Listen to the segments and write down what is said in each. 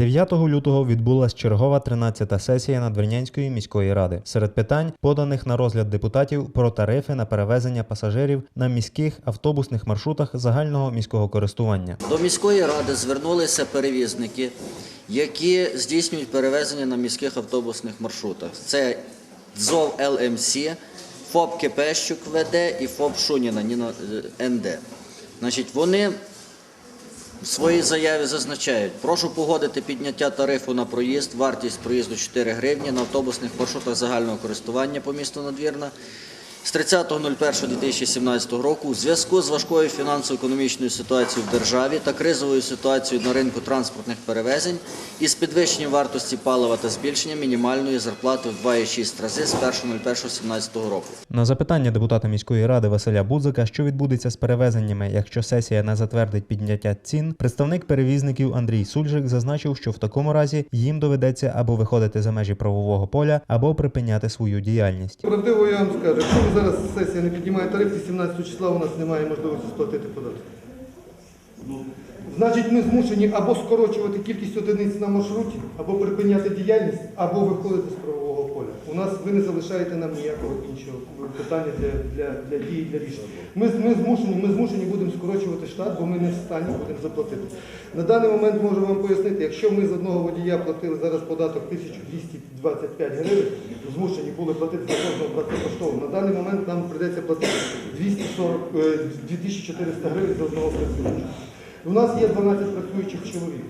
9 лютого відбулась чергова 13-та сесія Надвірнянської міської ради. Серед питань, поданих на розгляд депутатів про тарифи на перевезення пасажирів на міських автобусних маршрутах загального міського користування. До міської ради звернулися перевізники, які здійснюють перевезення на міських автобусних маршрутах. Це ДЗОВ ЛМС, ФОП Кипещук ВД і ФОП Шуніна Ніна е, НД. Значить, вони в своїй заяві зазначають, прошу погодити підняття тарифу на проїзд, вартість проїзду 4 гривні на автобусних маршрутах загального користування по місту Надвірна з 30.01.2017 року у зв'язку з важкою фінансово-економічною ситуацією в державі та кризовою ситуацією на ринку транспортних перевезень із підвищенням вартості палива та збільшенням мінімальної зарплати в 2,6 рази з 1.01.2017 року. На запитання депутата міської ради Василя Будзика, що відбудеться з перевезеннями, якщо сесія не затвердить підняття цін, представник перевізників Андрій Сульжик зазначив, що в такому разі їм доведеться або виходити за межі правового поля, або припиняти свою діяльність. Правдиво я вам скажу, зараз сесія не піднімає тариф, 17 числа у нас немає можливості сплатити податок. Значить, ми змушені або скорочувати кількість одиниць на маршруті, або припиняти діяльність, або виходити з правового. У нас ви не залишаєте нам ніякого іншого питання для, для, для дії, для рішення. Ми, ми, змушені, ми змушені будемо скорочувати штат, бо ми не в стані будемо заплатити. На даний момент можу вам пояснити, якщо ми з одного водія платили зараз податок 1225 гривень, змушені були платити за кожного платникоштову, на даний момент нам прийдеться платити 240, е, 2400 гривень за одного працюючого. У нас є 12 працюючих чоловік.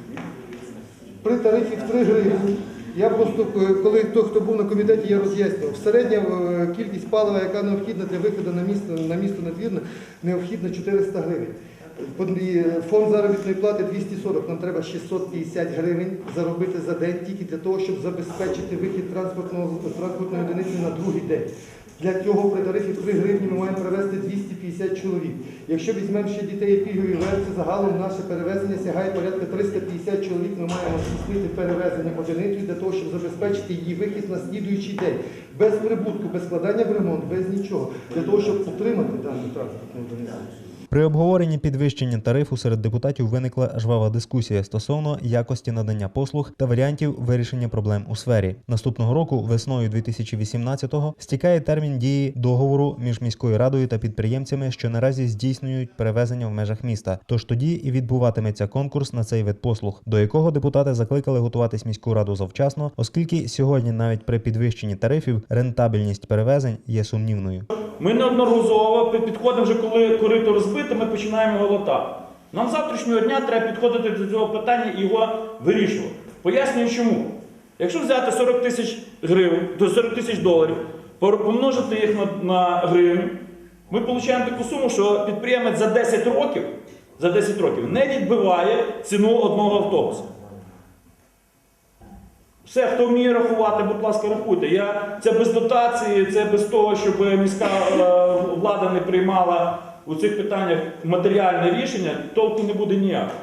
При тарифі в 3 гривні. Я просто, е, коли хто, хто був на комітеті, я роз'яснював. Середня е, кількість палива, яка необхідна для виходу на місто, на місто Надвірне, необхідна 400 гривень. Фонд заробітної плати 240, нам треба 650 гривень заробити за день тільки для того, щоб забезпечити вихід транспортної одиниці на другий день. Для цього при тарифі 3 гривні ми маємо перевезти 250 чоловік. Якщо візьмемо ще дітей пільгові версії, загалом наше перевезення сягає порядка 350 чоловік. Ми маємо здійснити перевезення одиницею для того, щоб забезпечити її вихід на слідуючий день. Без прибутку, без складання в ремонт, без нічого. Для того, щоб утримати дану транспортну одиницю. При обговоренні підвищення тарифу серед депутатів виникла жвава дискусія стосовно якості надання послуг та варіантів вирішення проблем у сфері. Наступного року, весною 2018-го, стікає термін дії договору між міською радою та підприємцями, що наразі здійснюють перевезення в межах міста. Тож тоді і відбуватиметься конкурс на цей вид послуг, до якого депутати закликали готуватись міську раду завчасно, оскільки сьогодні, навіть при підвищенні тарифів, рентабельність перевезень є сумнівною. Ми неодноразово підходимо вже, коли корито розбите, ми починаємо його латати. Нам завтрашнього дня треба підходити до цього питання і його вирішувати. Пояснюю чому. Якщо взяти 40 тисяч гривень, до 40 тисяч доларів, помножити їх на, на гривень, ми отримаємо таку суму, що підприємець за 10 років, за 10 років не відбиває ціну одного автобуса. Все, хто вміє рахувати, будь ласка, рахуйте. Я, це без дотації, це без того, щоб міська е, влада не приймала у цих питаннях матеріальне рішення, толку не буде ніякого.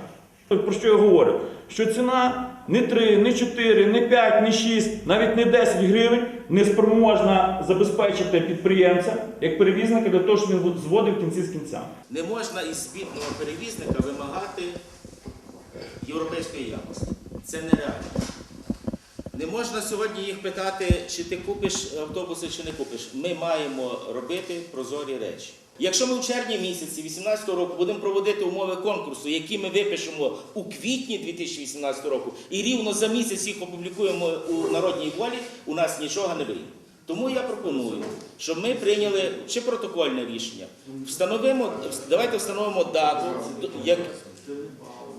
Про що я говорю? Що ціна не 3, не 4, не 5, не 6, навіть не 10 гривень не спроможна забезпечити підприємця як перевізника для того, щоб він зводив кінці з кінцями. Не можна із спітного перевізника вимагати європейської якості. Це нереально. Не можна сьогодні їх питати, чи ти купиш автобуси, чи не купиш. Ми маємо робити прозорі речі. Якщо ми в червні місяці 2018 року будемо проводити умови конкурсу, які ми випишемо у квітні 2018 року, і рівно за місяць їх опублікуємо у народній волі, у нас нічого не вийде. Тому я пропоную, щоб ми прийняли чи протокольне рішення. Встановимо, давайте встановимо дату, як,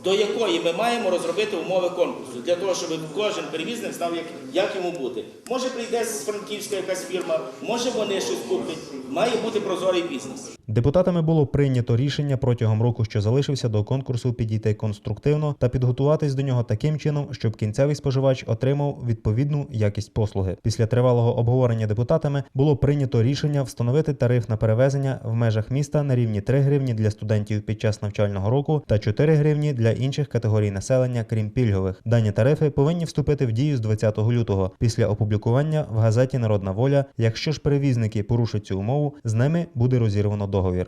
до якої ми маємо розробити умови конкурсу, для того, щоб кожен перевізник знав, як, як йому бути. Може прийде з Франківська якась фірма, може вони щось куплять. Має бути прозорий бізнес. Депутатами було прийнято рішення протягом року, що залишився до конкурсу, підійти конструктивно та підготуватись до нього таким чином, щоб кінцевий споживач отримав відповідну якість послуги. Після тривалого обговорення депутатами було прийнято рішення встановити тариф на перевезення в межах міста на рівні 3 гривні для студентів під час навчального року та 4 гривні для інших категорій населення, крім пільгових. Дані тарифи повинні вступити в дію з 20 лютого після опублікування в газеті Народна воля. Якщо ж перевізники порушать цю умову, з ними буде розірвано договір.